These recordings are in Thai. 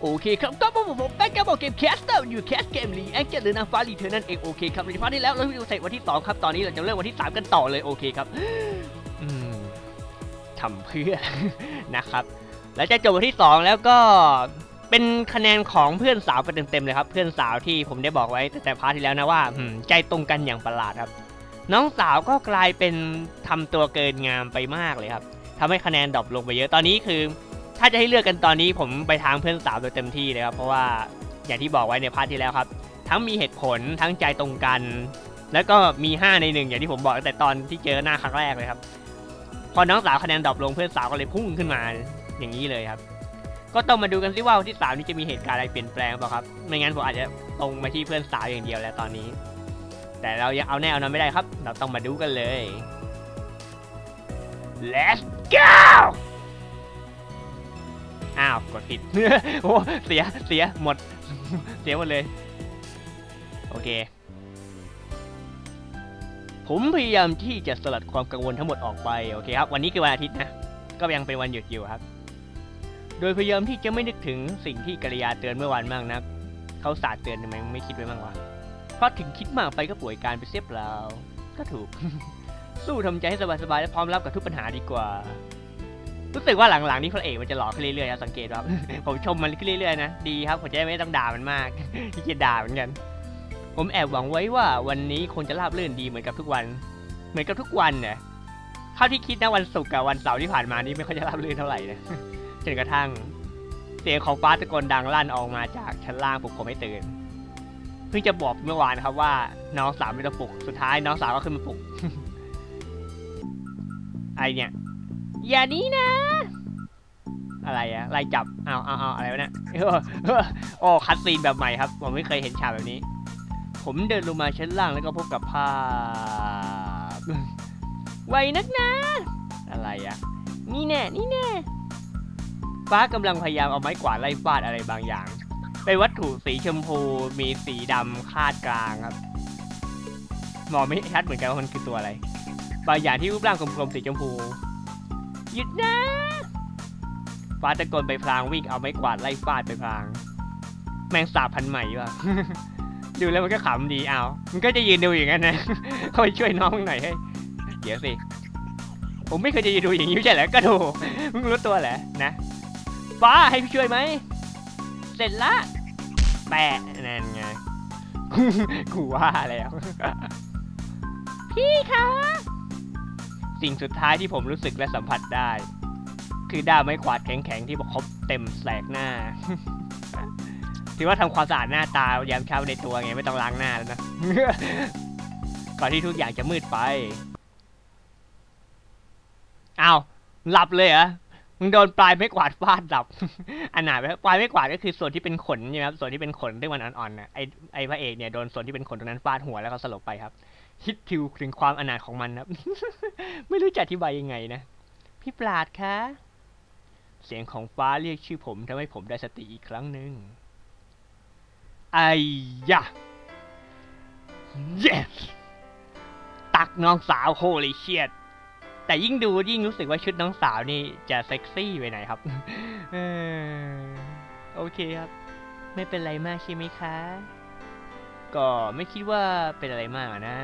โอเคครับก็ผมผมแป้งแกบอกเกมแคสเตอร์อยู่แคสเกมรีแอคเกตหรือนางฟ้ารีเธอนั่นเองโอเคครับในพาร์ทที่แล้วเราดูเสร็จวันที่ 2 ครับ ตอนนี้เราจะเริ่มวันที่ 3 กันต่อเลยโอเคครับอืมทำเพื่อนะครับ แล้วจะจบวันที่ 2 แล้วก็เป็นคะแนนของเพื่อนสาวไปเต็มๆเลยครับ เพื่อนสาวที่ผมได้บอกไว้แต่พาร์ทที่แล้วนะว่าใจตรงกันอย่างประหลาดครับ น้องสาวก็กลายเป็นทำตัวเกินงามไปมากเลยครับทำให้คะแนนดรอปลงไปเยอะตอนนี้คือ ถ้าจะให้เลือกกันตอนนี้ผมไปทางเพื่อนสาวโดยเต็มที่เลยครับ เพราะว่าอย่างที่บอกไว้ในพาร์ทที่แล้วครับ ทั้งมีเหตุผลทั้งใจตรงกัน แล้วก็มี 5 ในหนึ่งอย่างที่ผมบอกตั้งแต่ตอนที่เจอหน้าครั้งแรกเลยครับ พอน้องสาวคะแนนดรอปลงเพื่อนสาวก็เลยพุ่งขึ้นมาอย่างนี้เลยครับ ก็ต้องมาดูกันซิว่าวันที่สามนี้จะมีเหตุการณ์อะไรเปลี่ยนแปลงเปล่าครับ ไม่งั้นผมอาจจะตรงมาที่เพื่อนสาวอย่างเดียวแล้วตอนนี้ แต่เรายังเอาแน่เอานอนไม่ได้ครับ เราต้องมาดูกันเลย let's go อ้าวกดผิด โอ้เสียเสียหมด เสียหมดเลย โอเค ผมพยายามที่จะสลัดความกังวลทั้งหมดออกไป โอเคครับ วันนี้คือวันอาทิตย์นะ ก็ยังเป็นวันหยุดอยู่ครับ โดยพยายามที่จะไม่นึกถึงสิ่งที่กริยาเตือนเมื่อวานมากนักเขาสาดเตือนทำไมไม่คิดไว้บ้างวะ เพราะถึงคิดมากไปก็ป่วยการไปเสียเปล่า ก็ถูก สู้ทำใจให้สบายๆและพร้อมรับกับทุกปัญหาดีกว่า รู้สึกว่าหลังๆนี่พระเอกมันจะหล่อขึ้นเรื่อยๆนะสังเกตครับ ผมชมมันขึ้นเรื่อยๆนะ ดีครับผมจะได้ไม่ต้องด่ามันมากที่เกียจด่าเหมือนกัน ผมแอบหวังไว้ว่าวันนี้คงจะราบรื่นดีเหมือนกับทุกวัน เหมือนกับทุกวันเนี่ยเท่าที่คิดนะวันศุกร์กับวันเสาร์ที่ผ่านมานี่ไม่ค่อยจะราบรื่นเท่าไหร่นะจนกระทั่ง เสียงของฟ้าตะโกนดังลั่นออกมาจากชั้นล่างปลุกผมให้ตื่นเพิ่งจะบอกเมื่อวานนะครับว่า น้องสาวไม่ต้องปลุกสุดท้ายน้องสาวก็ขึ้นมาปลุกไอเนี่ย อย่านี้นะ อะไรอะไล่จับเอาเอาเอาอะไรวะเนี่ยโอ้คัดซีนแบบใหม่ครับ ผมไม่เคยเห็นฉากแบบนี้ ผมเดินลงมาชั้นล่างแล้วก็พบกับภาพไวนักนะ อะไรอะนี่แน่นี่แน่ฟ้ากำลังพยายามเอาไม้กวาดไล่ฟาดอะไรบางอย่างเป็นวัตถุสีชมพูมีสีดำคาดกลางครับมองไม่ชัดเหมือนกันว่ามันคือตัวอะไร บางอย่างที่รูปร่างกลมๆสีชมพู หยุดนะฟ้าตะโกนไปพลางวิ่งเอาไม้กวาดไล่ฟาดไปพลาง แมงสาบพันใหม่ว่ะดูแล้วมันก็ขำดีเอามันก็จะยืนดูอย่างนั้นนะเข้าไปช่วยน้องหน่อยให้เดี๋ยวสิผมไม่เคยจะยืนดูอย่างนี้ใช่เหรอก็ดูมึงรู้ตัวแหละนะฟ้าให้พี่ช่วยไหมเสร็จละแปะนั่นไงกูว่าแล้วพี่คะ สิ่งสุดท้ายที่ผมรู้สึกและสัมผัสได้ คือด้ามไม้กวาดแข็งๆที่ประคบเต็มแสกหน้า ถือว่าทำความสะอาดหน้าตายามเช้าในตัวไงไม่ต้องล้างหน้าแล้วนะ ก่อนที่ทุกอย่างจะมืดไปอ้าวหลับเลยเหรอมึงโดนปลายไม้กวาดฟาดหลับ อันไหนไหมปลายไม้กวาดก็คือส่วนที่เป็นขนใช่ไหมครับ ส่วนที่เป็นขนที่มันอ่อนๆนะไอไอพระเอกเนี่ยโดนส่วนที่เป็นขนตรงนั้นฟาดหัวแล้วก็สลบไปครับ คิดทิวถึงความอนาถของมันครับ ไม่รู้จะอธิบายยังไงนะ พี่ปราดคะ เสียงของฟ้าเรียกชื่อผมทำให้ผมได้สติอีกครั้งหนึ่งไอ้ยะ yes ตักน้องสาว holy shit แต่ยิ่งดูยิ่งรู้สึกว่าชุดน้องสาวนี่จะเซ็กซี่ไปไหนครับ โอเคครับ ไม่เป็นไรมากใช่ไหมคะ ก็ไม่คิดว่าเป็นอะไรมากนะ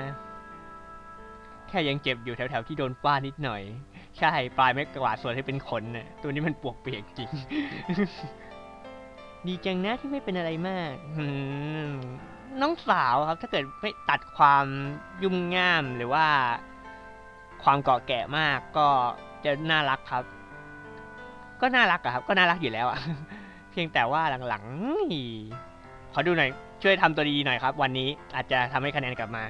แค่ยังเจ็บอยู่แถวๆที่โดนฟาดนิดหน่อย ใช่ปลายไม้กวาดส่วนที่เป็นขนน่ะตัวนี้มันปวกเปียกจริง ดีจังนะที่ไม่เป็นอะไรมากน้องสาวครับ ถ้าเกิดไม่ตัดความยุ่งง่ามหรือว่า ความเกาะแก่มากก็จะน่ารักครับ ก็น่ารักอะครับ ก็น่ารักอยู่แล้วอะเพียงแต่ว่าหลังๆขอดูหน่อย ช่วยทำตัวดีหน่อยครับ วันนี้อาจจะทำให้คะแนนกลับมา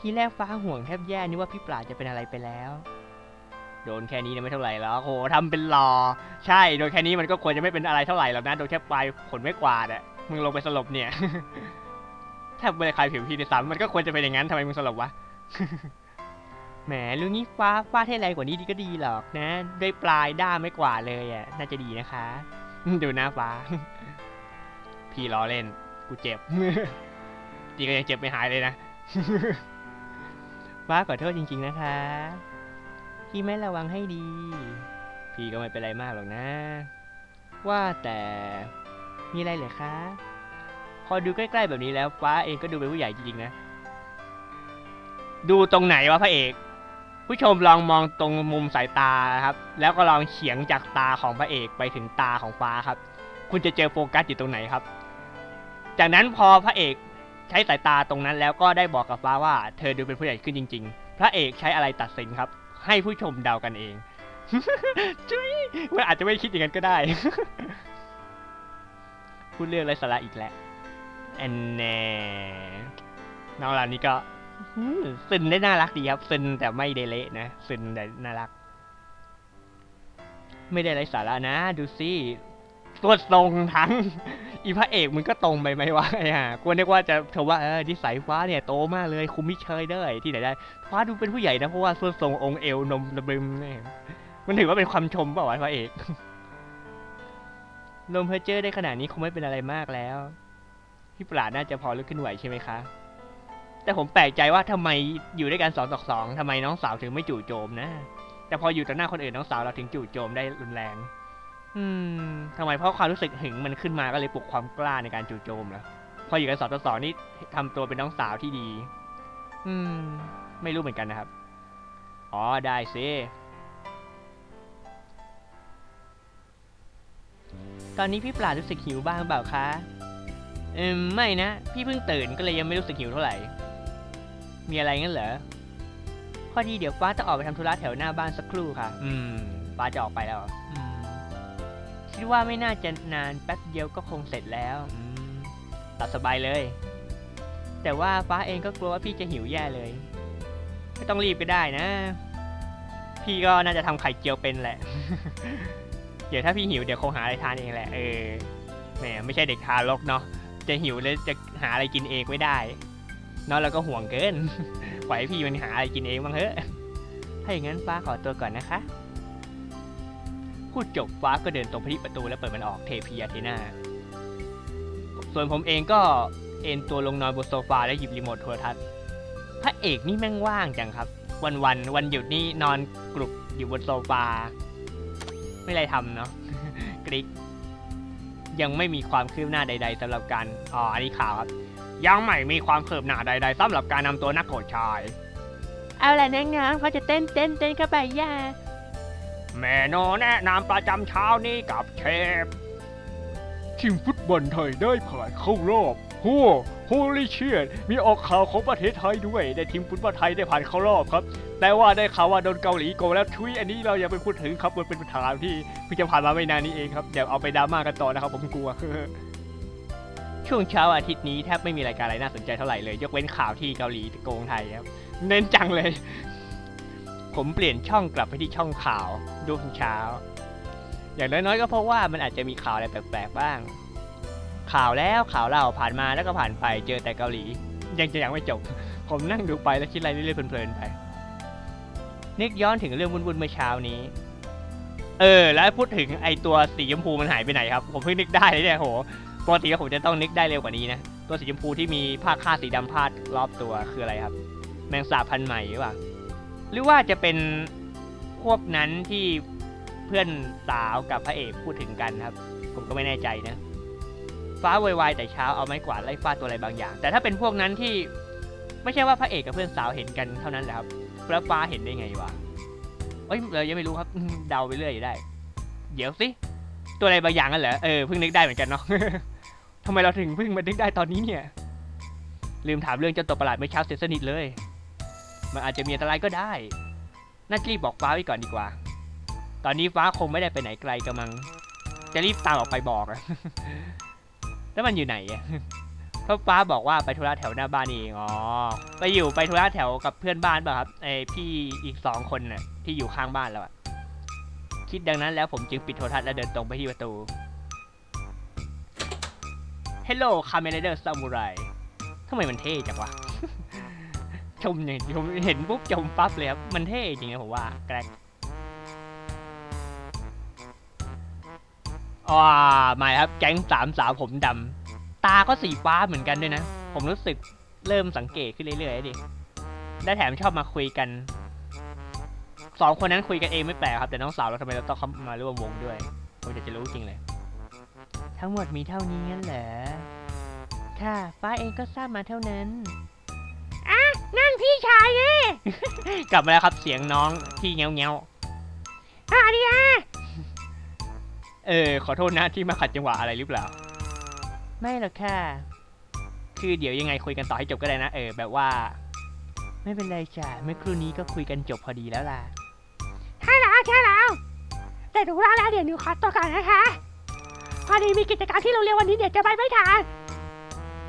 ทีแรกฟ้าห่วงแทบแย่นึกว่าพี่ปราจะเป็นอะไรไปแล้ว โดนแค่นี้เนี่ยไม่เท่าไหร่แล้วโหทำเป็นรอใช่โดนแค่นี้มันก็ควรจะไม่เป็นอะไรเท่าไหร่หรอกนะโดนแค่ปลายขนไม่กวาดอะมึงลงไปสลบเนี่ยถ้าไม่ได้ใครผิวพี่ในสามมันก็ควรจะเป็นอย่างนั้นทำไมมึงสลบวะแหมลุงนี้ฟ้าฟาดให้แรงกว่านี้ดีก็ดีหรอกนะด้วยปลายด้ามไม่กว่าเลยอะน่าจะดีนะคะดูหน้าฟ้า พี่ล้อเล่น กูเจ็บ จีก็ยังเจ็บไม่หายเลยนะ ฟ้าขอโทษจริง ๆนะคะพี่ไม่ระวังให้ดี พี่ก็ไม่เป็นไรมากหรอกนะ ว่าแต่มีอะไรเหรอคะ พอดูใกล้ๆแบบนี้แล้ว ฟ้าเองก็ดูเป็นผู้ใหญ่จริงๆนะ ดูตรงไหนวะพระเอก ผู้ชมลองมองตรงมุมสายตาครับ แล้วก็ลองเฉียงจากตาของพระเอกไปถึงตาของฟ้าครับ คุณจะเจอโฟกัสอยู่ตรงไหนครับ จากนั้นพอพระเอก ใช้สายตาตรงนั้นแล้วก็ได้บอกกับฟ้าว่าเธอดูเป็นผู้ใหญ่ขึ้นจริง ๆ พระเอกใช้อะไรตัดสินครับ ให้ผู้ชมเดากันเองจุ๊ยมันอาจจะไม่คิดอย่างนั้นก็ได้ พูดเรื่องไรสาระอีกแล้วแอนแน่น้องเรานี่ก็ซึนได้น่ารักดีครับซึนแต่ไม่ได้เละนะซึนแต่น่ารัก ไม่ได้ไรสาระนะ ดูสิตัวตรงทั้ง อีพระเอกมันก็ตรงไปไหมวะไอ้ห่ากูนึกว่าจะชมว่าเออนิสัยฟ้าเนี่ยโตมากเลยคุมมิเชยได้ที่ไหนได้ฟ้าดูเป็นผู้ใหญ่นะเพราะว่าส่วนทรงองค์เอวนมระบึมเนี่ยมันถือว่าเป็นความชมเปล่าวะพระเอกลมเพอเจอร์ได้ขนาดนี้คงไม่เป็นอะไรมากแล้วพี่ปราดน่าจะพอลุกขึ้นไหวใช่ไหมคะแต่ผมแปลกใจว่าทำไมอยู่ด้วยกันสองต่อสองทำไมน้องสาวถึงไม่จู่โจมนะ แต่พออยู่ต่อหน้าคนอื่นน้องสาวเราถึงจู่โจมได้รุนแรง อืมทำไมเพราะความรู้สึกหึงมันขึ้นมาก็เลยปลุกความกล้าในการจู่โจมเหรอพออยู่กันสองต่อสองนี่ทำตัวเป็นน้องสาวที่ดี อืม ไม่รู้เหมือนกันนะครับ อ๋อได้สิตอนนี้พี่ปราดรู้สึกหิวบ้างเปล่าคะเอืมไม่นะ พี่เพิ่งตื่นก็เลยยังไม่รู้สึกหิวเท่าไหร่ มีอะไรงั้นเหรอ พอดีเดี๋ยวฟ้าจะออกไปทำธุระแถวหน้าบ้านสักครู่ค่ะ อืม ฟ้าจะออกไปแล้วเหรออืม คิดว่าไม่น่าจะนานแป๊บเดียวก็คงเสร็จแล้วอืมตัดสบายเลย แต่ว่าฟ้าเองก็กลัวว่าพี่จะหิวแย่เลย ไม่ต้องรีบก็ได้นะ พี่ก็น่าจะทำไข่เจียวเป็นแหละ เดี๋ยวถ้าพี่หิวเดี๋ยวคงหาอะไรทานเองแหละ เออ แหมไม่ใช่เด็กทารกเนาะ จะหิวแล้วจะหาอะไรกินเองไม่ได้เนาะเราก็ห่วงเกิน ปล่อยให้พี่มันหาอะไรกินเองบ้างเถอะ ถ้าอย่างนั้นฟ้าขอตัวก่อนนะคะ พูดจบฟ้าก็เดินตรงไปที่ประตูแล้วเปิดมันออกเทพีอาเทนาส่วนผมเองก็เอนตัวลงนอนบนโซฟาแล้วหยิบรีโมทโทรทัศน์พระเอกนี่แม่งว่างจังครับ วันวันๆวันหยุดนี่นอนกรุบอยู่บนโซฟาไม่ไรทำเนาะกริกยังไม่มีความคืบหน้าใด ๆสำหรับการอ๋ออันนี้ข่าวครับ ยังไม่มีความคืบหน้าใด ๆสำหรับการนำตัวนักโทษชาย เอาละน้องๆเขาจะเต้นเต้นเต้นเข้าไปย่า เมนูแนะนำประจำเช้านี้กับเชฟ ทีมฟุตบอลไทยได้ผ่านเข้ารอบโอ้โฮลิเชียมีออกข่าวของประเทศไทยด้วยแต่ทีมฟุตบอลไทยได้ผ่านเข้ารอบครับ แต่ว่าได้ข่าวว่าโดนเกาหลีโกงแล้วทุยอันนี้เราอย่าไปพูดถึงครับมันเป็นปัญหาที่เพิ่งจะผ่านมาไม่นานนี้เองครับเดี๋ยวเอาไปดราม่ากันต่อนะครับผมกลัวช่วงเช้าอาทิตย์นี้แทบไม่มีรายการอะไรน่าสนใจเท่าไหร่เลย ยกเว้นข่าวที่เกาหลีโกงไทยครับ เน้นจังเลย ผมเปลี่ยนช่องกลับไปที่ช่องข่าวดูทุกเช้า อย่างน้อยๆก็เพราะว่ามันอาจจะมีข่าวอะไรแปลกๆบ้าง ข่าวแล้วข่าวเล่าผ่านมาแล้วก็ผ่านไปเจอแต่เกาหลี ยังจะยังไม่จบ ผมนั่งดูไปแล้วคิดอะไรเรื่อยๆเพลินๆไปนึกย้อนถึงเรื่องวุ่นๆเมื่อเช้านี้ เออ แล้วพูดถึงไอตัวสีชมพูมันหายไปไหนครับ ผมเพิ่งนึกได้เลยเนี่ยโหปกติผมจะต้องนึกได้เร็วกว่านี้นะตัวสีชมพูที่มีผ้าคาดสีดำพาดรอบตัวคืออะไรครับ แมงสาบพันธุ์ใหม่หรือเปล่า หรือว่าจะเป็นพวกนั้นที่เพื่อนสาวกับพระเอกพูดถึงกันครับ ผมก็ไม่แน่ใจนะ ฟ้าไวๆแต่เช้าเอาไม้กวาดไล่ฟาดตัวอะไรบางอย่าง แต่ถ้าเป็นพวกนั้นที่ไม่ใช่ว่าพระเอกกับเพื่อนสาวเห็นกันเท่านั้นแหละครับแล้วฟ้าเห็นได้ไงวะเอ้ยเรายังไม่รู้ครับเดาไปเรื่อยอยู่ได้ เดี๋ยวสิตัวอะไรบางอย่างกันเหรอเออเพิ่งนึกได้เหมือนกันเนาะทำไมเราถึงเพิ่งมานึกได้ตอนนี้เนี่ย ลืมถามเรื่องเจ้าตัวประหลาดเมื่อเช้าเสียสนิทเลย มันอาจจะมีอันตรายก็ได้ น่าจะรีบบอกฟ้าไว้ก่อนดีกว่า ตอนนี้ฟ้าคงไม่ได้ไปไหนไกลกำลัง จะรีบตามออกไปบอกอะแล้วมันอยู่ไหนอะเพราะฟ้าบอกว่าไปธุระแถวหน้าบ้านเองอ๋อ ไปอยู่ไปธุระแถวกับเพื่อนบ้านป่ะครับไอพี่อีกสองคนน่ะที่อยู่ข้างบ้านแล้วอะคิดดังนั้นแล้วผมจึงปิดโทรทัศน์และเดินตรงไปที่ประตู Hello Kamen Rider Samurai ทำไมมันเท่จังวะ ชมอย่างผมเห็นปุ๊บชมปั๊บเลยครับ มันเท่จริงนะผมว่าแกรกอ่ามาครับ แก๊งสามสาวผมดำตาก็สีฟ้าเหมือนกันด้วยนะ ผมรู้สึกเริ่มสังเกตขึ้นเรื่อยๆดิและแถมชอบมาคุยกันสองคนนั้นคุยกันเองไม่แปลกครับ แต่น้องสาวเราทำไมเราต้องเข้ามาร่วมวงด้วยผมอยาจะรู้จริงเลย ทั้งหมดมีเท่านี้งั้นเหรอค่ะ ฟ้าเองก็ทราบมาเท่านั้น นั่นพี่ชายนี่กลับมาแล้วครับเสียงน้องที่เงี้ยวเงี้ยวอะดิอะๆเออขอโทษนะที่มาขัดจังหวะอะไรหรือเปล่า ไม่หรอกค่ะ คือเดี๋ยวยังไงคุยกันต่อให้จบก็ได้นะ เออแบบว่า ไม่เป็นไรจ้ะเมื่อครู่นี้ก็คุยกันจบพอดีแล้วล่ะใช่แล้วใช่แล้วแต่หนูว่าแล้วเดี๋ยวหนูขอตัวก่อนนะคะพอดีมีกิจกรรมที่โรงเรียนวันนี้เดี๋ยวจะไปไม่ทัน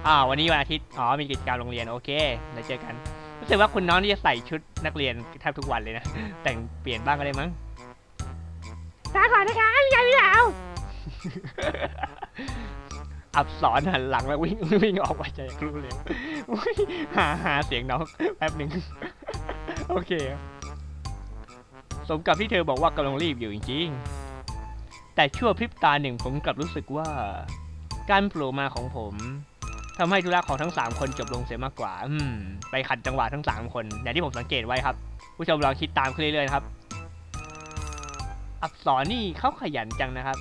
อ่าวันนี้วันอาทิตย์ อ๋อ มีกิจกรรมโรงเรียน โอเคเดี๋ยวเจอกัน รู้สึกว่าคุณน้องนี่จะใส่ชุดนักเรียนแทบทุกวันเลยนะ แต่งเปลี่ยนบ้างก็ได้มั้งลาก่อนนะคะพี่ยายพี่สาวอับสอนหันหลังแล้ววิ่งวิ่งออกไปจะอยากรู้เลยอุ๊ยหาหาเสียงน้องแป๊บหนึ่งโอเค สมกับที่เธอบอกว่ากำลังรีบอยู่จริงๆ แต่ชั่วพริบตาหนึ่งผมกลับรู้สึกว่า การโผล่มาของผม ทำให้ธุระของทั้งสามคนจบลงเสียมากกว่าอืมไปขัดจังหวะทั้งสามคนอย่างที่ผมสังเกตไว้ครับ ผู้ชมลองคิดตามขึ้นเรื่อยๆครับ อักษรนี่เขาขยันจังนะครับ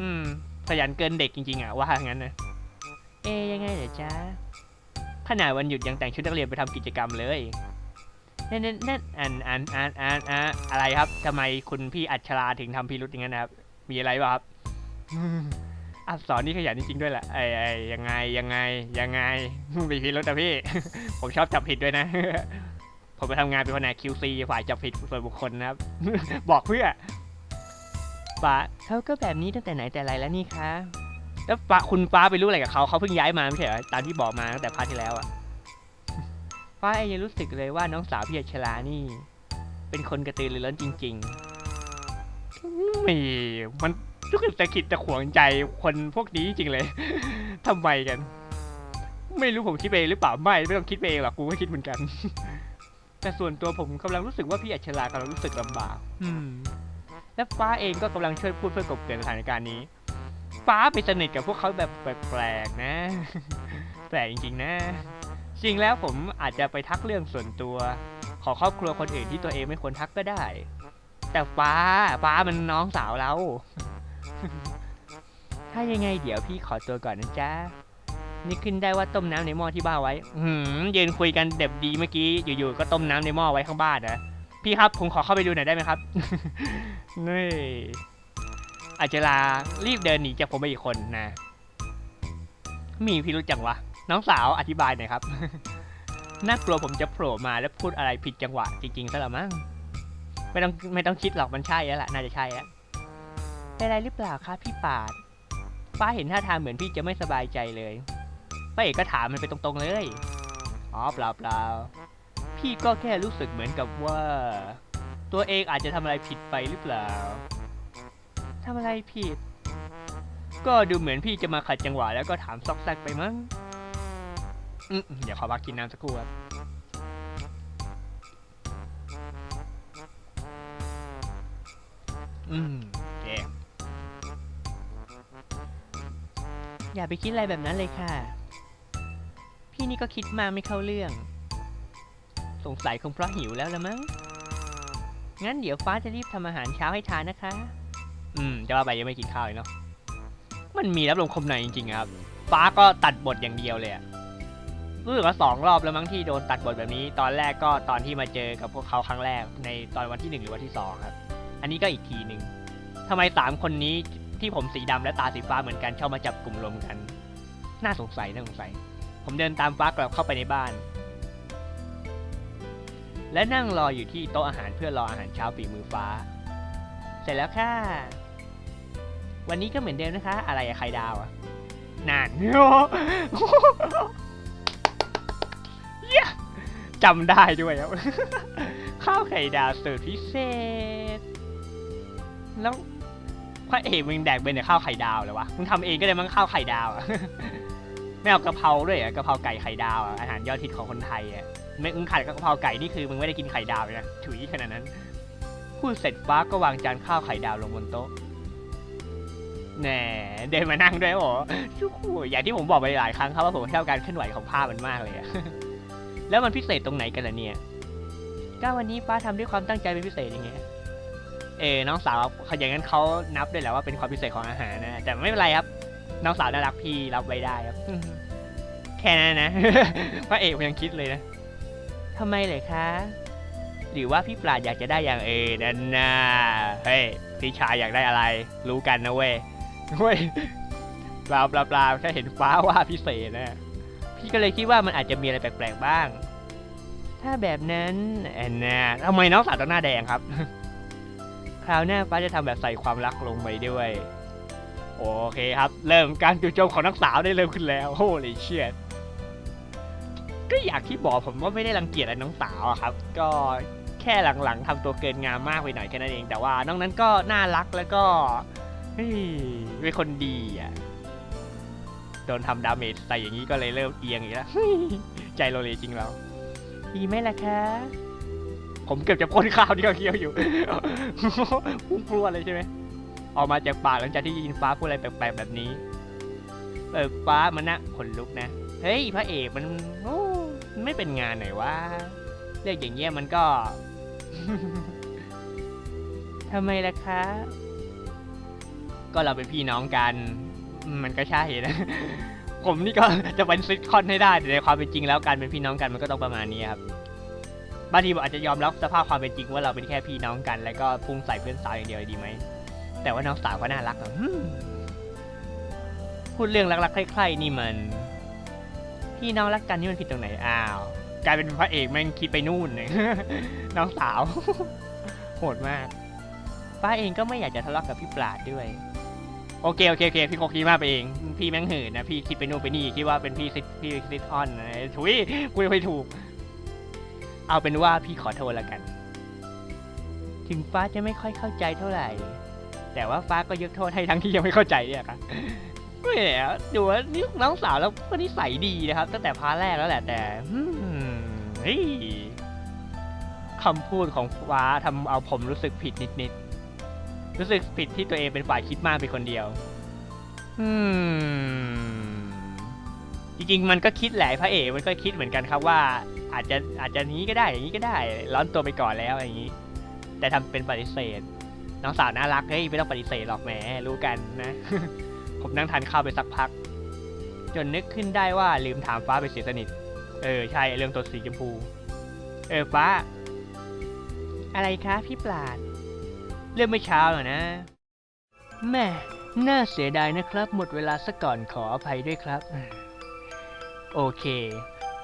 อืมขยันเกินเด็กจริงๆอะว่างั้นนะเอยังไงเหรอจ๊ะขนาดวันหยุดยังแต่งชุดนักเรียนไปทำกิจกรรมเลยนั่นนั่นนั่นอันอันอันอันอันอะไรครับทำไมคุณพี่อัชราถึงทำพิรุษอย่างนั้นนะครับ มีอะไรบ้างครับ อักษรนี่ขยันจริงๆด้วยแหละไอ้ไอ้ยังไงยังไงยังไงมีพิรุษนะพี่ ผมชอบจับผิดด้วยนะ ผมไปทำงานเป็นแผนก QC ฝ่ายจับผิดส่วนบุคคลนะครับ บอกเพื่อป้าเขาก็แบบนี้ตั้งแต่ไหนแต่ไรแล้วนี่คะแล้วป้าคุณป้าไปรู้อะไรกับเขาเขาเพิ่งย้ายมาไม่ใช่เหรอตามที่บอกมาตั้งแต่พาร์ทที่แล้วอะฟ้าเองยังรู้สึกเลยว่าน้องสาวพี่อัชรานี่ เป็นคนกระตือรือร้นจริง ๆ ไม่มัน รู้สึกจะคิดจะขวงใจคนพวกนี้จริงเลยทำไมกัน ไม่รู้ผมคิดไปเองหรือเปล่าไม่ไม่ต้องคิดไปเองหรอกกูก็คิดเหมือนกัน แต่ส่วนตัวผมกำลังรู้สึกว่าพี่อัชรากำลังรู้สึกลำบากอืมและฟ้าเองก็กำลังช่วยพูดเพื่อกลบเกลื่อนสถานการณ์นี้ ฟ้าไปสนิทกับพวกเขาแบบแปลกๆนะ แปลกจริงๆนะ จริงแล้วผมอาจจะไปทักเรื่องส่วนตัว ขอครอบครัวคนอื่นที่ตัวเองไม่ควรทักก็ได้ แต่ฟ้าฟ้ามันน้องสาวเรา ถ้ายังไงเดี๋ยวพี่ขอตัวก่อนนะจ๊ะ นี่ขึ้นได้ว่าต้มน้ำในหม้อที่บ้านไว้ หืมยืนคุยกันเด็บดีเมื่อกี้อยู่ๆก็ต้มน้ำในหม้อไว้ข้างบ้านนะพี่ครับผมขอเข้าไปดูหน่อยได้ไหมครับ นี่อาจจะลารีบเดินหนีจากผมไปอีกคนนะ มีพี่รู้จังวะ น้องสาวอธิบายหน่อยครับ น่ากลัวผมจะโผล่มาแล้วพูดอะไรผิดจังหวะจริงๆซะละมั้ง ไม่ต้องไม่ต้องคิดหรอกมันใช่แล้วล่ะ น่าจะใช่แล้ว เป็นไรหรือเปล่าคะพี่ปาดฟ้าเห็นท่าทางเหมือนพี่จะไม่สบายใจเลยป้าเอกก็ถามมันไปตรงๆเลย อ๋อเปล่าเปล่าพี่ก็แค่รู้สึกเหมือนกับว่า ตัวเองอาจจะทำอะไรผิดไปหรือเปล่าทำอะไรผิด ก็ดูเหมือนพี่จะมาขัดจังหวะแล้วก็ถามซอกแซกไปมั้งอืมเดี๋ยวขอพักกินน้ำสักครู่ครับอืม อย่าไปคิดอะไรแบบนั้นเลยค่ะ พี่นี่ก็คิดมากไม่เข้าเรื่อง สงสัยคงเพราะหิวแล้วละมั้ง งั้นเดี๋ยวฟ้าจะรีบทำอาหารเช้าให้ทานนะคะ อืม จะว่าไปยังไม่กินข้าวเลยเนาะ มันมีรับลมคมในจริงๆครับ ฟ้าก็ตัดบทอย่างเดียวเลยอะรู้สึกว่าสองรอบแล้วมั้งที่โดนตัดบทแบบนี้ ตอนแรกก็ตอนที่มาเจอกับพวกเขาครั้งแรกในตอนวันที่หนึ่งหรือวันที่สองครับ อันนี้ก็อีกทีหนึ่งทำไมสามคนนี้ ที่ผมสีดำและตาสีฟ้าเหมือนกันชอบมาจับกลุ่มรวมกัน น่าสงสัยน่าสงสัย ผมเดินตามฟ้ากลับเข้าไปในบ้าน และนั่งรออยู่ที่โต๊ะอาหารเพื่อรออาหารเช้าฝีมือฟ้า เสร็จแล้วค่ะ วันนี้ก็เหมือนเดิมนะคะ อะไรอะไข่ดาวอะนานเหี้ยจำได้ด้วยครับข้าวไข่ดาวสูตรพิเศษแล้ว พระเอกมึงแดกเป็นแต่ข้าวไข่ดาวเลยวะ มึงทำเองก็ได้มั้งข้าวไข่ดาวอะไม่เอากะเพราด้วยอะกะเพราไก่ไข่ดาวอะอาหารยอดฮิตของคนไทยอะไม่มึงขาดกะเพราไก่นี่คือมึงไม่ได้กินไข่ดาวเลยนะถุยขนาดนั้น พูดเสร็จฟ้าก็วางจานข้าวไข่ดาวลงบนโต๊ะแหน่เดินมานั่งด้วยโอ้โหชุกอย่างที่ผมบอกไปหลายครั้งครับว่าผมชอบการเคลื่อนไหวของภาพมันมากเลยอะแล้วมันพิเศษตรงไหนกันล่ะเนี่ยก็วันนี้ฟ้าทำด้วยความตั้งใจเป็นพิเศษอย่างเงี้ย เออน้องสาวเขาอย่างนั้นเขานับด้วยแหละว่าเป็นความพิเศษของอาหารนะ แต่ไม่เป็นไรครับ น้องสาวน่ารักพี่รับไว้ได้ครับ แค่นั้นนะพระเอกผมยังคิดเลยนะทำไมเลยคะ หรือว่าพี่ปราดอยากจะได้อย่างเอนั่นน่ะเฮ้ยพี่ชายอยากได้อะไร รู้กันนะเว้ยเว้ยปลาปลาปลาแค่เห็นฟ้าว่าพิเศษนะพี่ก็เลยคิดว่ามันอาจจะมีอะไรแปลกๆบ้าง ถ้าแบบนั้นแอนนาทำไมน้องสาวต้องหน้าแดงครับ คราวหน้าฟ้าจะทำแบบใส่ความรักลงไปด้วย โอเคครับ เริ่มการจู่โจมของนักสาวได้เริ่มขึ้นแล้วโอ้เลยเชียดก็อยากที่บอกผมว่าไม่ได้รังเกียจอะไรน้องสาวอะครับ ก็แค่หลังๆทำตัวเกินงามมากไปหน่อยแค่นั้นเอง แต่ว่านอกนั้นก็น่ารักแล้วก็เฮ้ยเป็นคนดีอะโดนทำดาเมจใส่อย่างนี้ก็เลยเริ่มเอียงอีกแล้วใจโลเลจริงเราดีไหมล่ะคะ ผมเกือบจะพ่นข้าวที่เขาเคี้ยวอยู่ พุ่งพรวดเลยใช่ไหมออกมาจากปากหลังจากที่ยินฟ้าพูดอะไรแปลกๆแบบนี้เออฟ้ามันนะขนลุกนะ เฮ้ยพระเอกมันโอ้มันไม่เป็นงานหน่อยวะเรื่องอย่างเงี้ยมันก็ทำไมล่ะคะ ก็เราเป็นพี่น้องกัน มันก็ใช่นะผมนี่ก็จะเป็นซิทคอนให้ได้แต่ในความเป็นจริงแล้วการเป็นพี่น้องกันมันก็ต้องประมาณนี้ครับ บางทีผมอาจจะยอมรับสภาพความเป็นจริงว่าเราเป็นแค่พี่น้องกัน แล้วก็พุ่งใส่เพื่อนสาวอย่างเดียวดีไหม แต่ว่าน้องสาวก็น่ารักอะพูดเรื่องรักๆใคร่ๆนี่มัน พี่น้องรักกันนี่มันผิดตรงไหนอ้าวกลายเป็นพระเอกแม่งคิดไปนู่นเลยน้องสาว โหดมากป้าเองก็ไม่อยากจะทะเลาะกับพี่ปราดด้วย โอเคโอเคโอเคพี่โคคิดมากไปเอง พี่แม่งหืนนะพี่คิดไปนู่นไปนี่คิดว่าเป็นพี่ซิทพี่ซิทออนนะถุยกูยังไม่ถูก เอาเป็นว่าพี่ขอโทษแล้วกัน ถึงฟ้าจะไม่ค่อยเข้าใจเท่าไหร่ แต่ว่าฟ้าก็ยกโทษให้ทั้งที่ยังไม่เข้าใจเนี่ยครับไม่แหละดูว่านี่น้องสาวแล้วก็นิสัยดีนะครับ ตั้งแต่พาร์ทแรกแล้วแหละแต่เฮ้ยคำพูดของฟ้าทำเอาผมรู้สึกผิดนิดๆ รู้สึกผิดที่ตัวเองเป็นฝ่ายคิดมากเป็นคนเดียว อืม จริงๆมันก็คิดแหละพระเอกมันก็คิดเหมือนกันครับว่า อาจจะอาจจะนี้ก็ได้อย่างนี้ก็ได้ร้อนตัวไปก่อนแล้วอย่างนี้ แต่ทำเป็นปฏิเสธ น้องสาวน่ารักเฮ้ยไม่ต้องปฏิเสธหรอกแหมรู้กันนะ ผมนั่งทานข้าวไปสักพัก จนนึกขึ้นได้ว่าลืมถามฟ้าไปเสียสนิท เออใช่เรื่องตัวสีชมพู เออฟ้า อะไรคะพี่ปราดเรื่องเมื่อเช้าเหรอนะแม่น่าเสียดายนะครับ หมดเวลาซะก่อนขออภัยด้วยครับ โอเค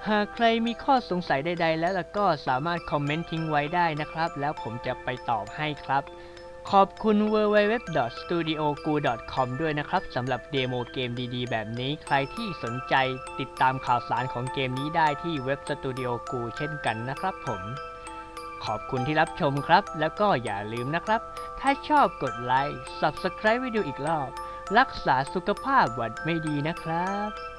หากใครมีข้อสงสัยใด ๆ แล้วล่ะก็สามารถคอมเมนต์ทิ้งไว้ได้นะครับ แล้วผมจะไปตอบให้ครับ ขอบคุณ www.studiogoo.com ด้วยนะครับสำหรับเดโมเกมดี ๆ แบบนี้ ใครที่สนใจติดตามข่าวสารของเกมนี้ได้ที่เว็บ Studio Go เช่นกันนะครับผมขอบคุณที่รับชมครับ แล้วก็อย่าลืมนะครับ ถ้าชอบกดไลค์ Subscribe ว้ดูอีกรอบ รักษาสุขภาพหวัดไม่ดีนะครับ